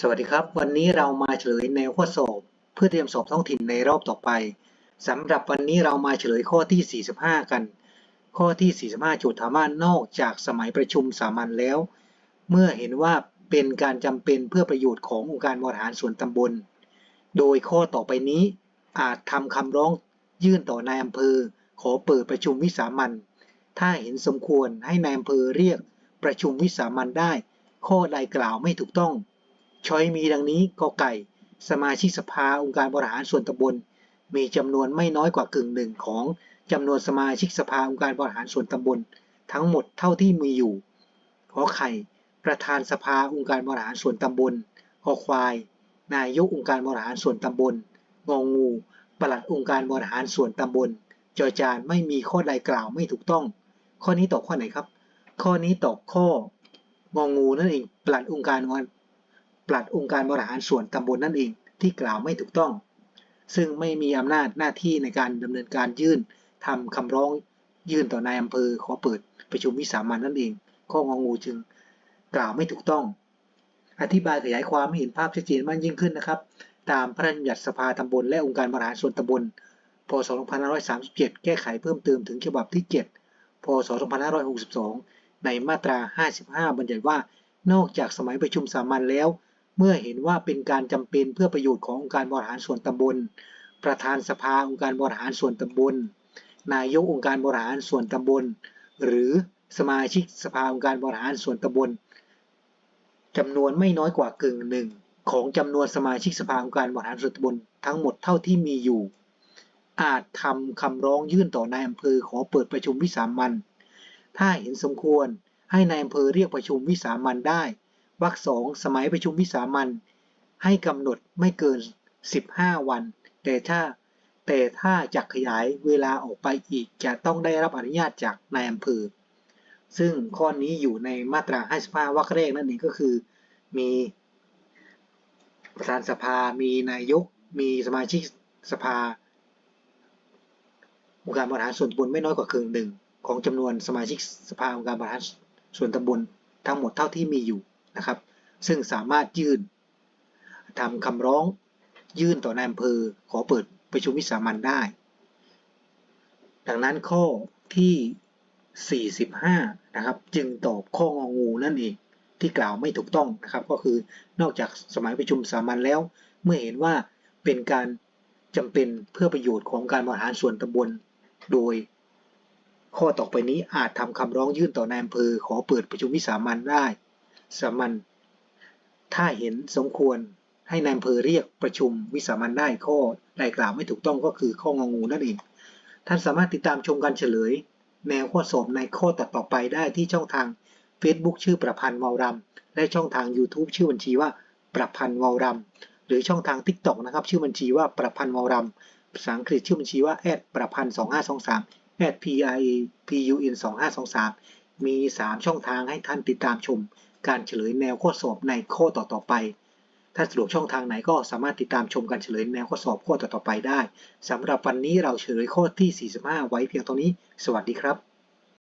สวัสดีครับ วันนี้เรามาเฉลยแนวข้อสอบ เพื่อเตรียมสอบท้องถิ่นในรอบต่อไปสำหรับวันนี้เรามาเฉลยข้อที่ 45 กัน ข้อที่ 45 โจทย์ถามว่านอกจากสมัยประชุมสามัญแล้ว เมื่อเห็นว่าเป็นการจำเป็นเพื่อประโยชน์ขององค์การบริหารส่วนตำบล โดยข้อต่อไปนี้อาจทำคำร้องยื่นต่อนายอำเภอ ขอเปิดประชุมวิสามัญถ้าเห็นสมควรให้นายอำเภอเรียกประชุมวิสามัญได้ ข้อใดกล่าวไม่ถูกต้อง ช้อยมีดังนี้กอไก่ สมาชิกสภาองค์การบริหารส่วนตำบล มีจำนวนไม่น้อยกว่ากึ่งหนึ่งของจำนวนสมาชิกสภาองค์การบริหารส่วนตำบล ทั้งหมดเท่าที่มีอยู่ขอไข่ ประธานสภาองค์การบริหารส่วนตำบลคอควาย นายกองค์การบริหารส่วนตำบล งองูปลัดองค์การบริหารส่วนตำบล จอจานไม่มีข้อใดกล่าวไม่ถูกต้อง ข้อนี้ตอบข้อไหนครับ ข้อนี้ตอบข้ององูนั่นเอง ปลัดองค์การ ปลัดองค์การบริหารส่วนตำบลนั่นเองที่กล่าวไม่ถูกต้อง ซึ่งไม่มีอำนาจหน้าที่ในการดำเนินการยื่นทำคำร้องยื่นต่อนายอำเภอขอเปิดประชุมวิสามันนั่นเองข้ององูจึงกล่าวไม่ถูกต้อง อธิบายขยายความให้เห็นภาพชัดเจนมากยิ่งขึ้นนะครับ ตามพระราชบัญญัติสภาตำบลและองค์การบริหารส่วนตำบล พศ 2537 แก้ไขเพิ่มเติมถึงฉบับที่ 7 พศ 2562 ในมาตรา 55 บัญญัติว่า นอกจากสมัยประชุมสามัญแล้ว เมื่อเห็นว่าเป็นการจำเป็นเพื่อประโยชน์ขององค์การบริหารส่วนตำบล ประธานสภาองค์การบริหารส่วนตำบล นายกองค์การบริหารส่วนตำบล หรือสมาชิกสภาองค์การบริหารส่วนตำบลจำนวนไม่น้อยกว่ากึ่งหนึ่งของจำนวนสมาชิกสภาองค์การบริหารส่วนตำบลทั้งหมดเท่าที่มีอยู่ อาจทำคำร้องยื่นต่อนายอำเภอขอเปิดประชุมวิสามันถ้าเห็นสมควรให้นายอำเภอเรียกประชุมวิสามันได้ วรรคสองสมัยประชุมวิสามันให้กำหนดไม่เกิน 15 วัน แต่ถ้าแต่ถ้าจะขยายเวลาออกไปอีกจะต้องได้รับอนุญาตจากนายอำเภอ ซึ่งข้อนี้อยู่ในมาตรา 55 วรรคแรกนั่นเองก็คือ มีประธานสภา มีนายก มีสมาชิกสภาองค์การบริหารส่วนตำบลไม่น้อยกว่าครึ่งหนึ่งของจำนวนสมาชิกสภาองค์การบริหารส่วนตำบลทั้งหมดเท่าที่มีอยู่ นะครับ ซึ่งสามารถยื่นทำคำร้องยื่นต่อนายอำเภอขอเปิดประชุมวิสามันได้ ดังนั้นข้อที่ 45 นะครับ จึงตอบข้ององูนั่นเองที่กล่าวไม่ถูกต้องนะครับ ก็คือนอกจากสมัยประชุมสามัญแล้ว เมื่อเห็นว่าเป็นการจำเป็นเพื่อประโยชน์ของการบริหารส่วนตำบลโดย ข้อต่อไปนี้อาจทำคำร้องยื่นต่อนายอำเภอขอเปิดประชุมวิสามันได้ สามัญถ้าเห็นสมควรให้นายอำเภอเรียกประชุมวิสามันได้ข้อใดกล่าวไม่ถูกต้องก็คือข้ององูนั่นเอง ท่านสามารถติดตามชมการเฉลย แนวข้อสอบในข้อต่อต่อไปได้ที่ช่องทาง Facebook ชื่อประพันธ์วาวรำและช่องทาง YouTube ชื่อบัญชีว่าประพันธ์วาวรำหรือช่องทาง TikTok นะครับชื่อบัญชีว่าประพันธ์วาวรำภาษาอังกฤษชื่อบัญชีว่าแอดประพันธ์2523แอด p i p u n 2523มี 3 ช่องทางให้ท่านติดตามชม การเฉลยแนวข้อสอบในข้อต่อต่อไป ถ้าสะดวกช่องทางไหนก็สามารถติดตามชมการเฉลยแนวข้อสอบข้อต่อต่อไปได้สำหรับวันนี้เราเฉลยข้อที่ 45 ไว้เพียงเท่านี้ สวัสดีครับ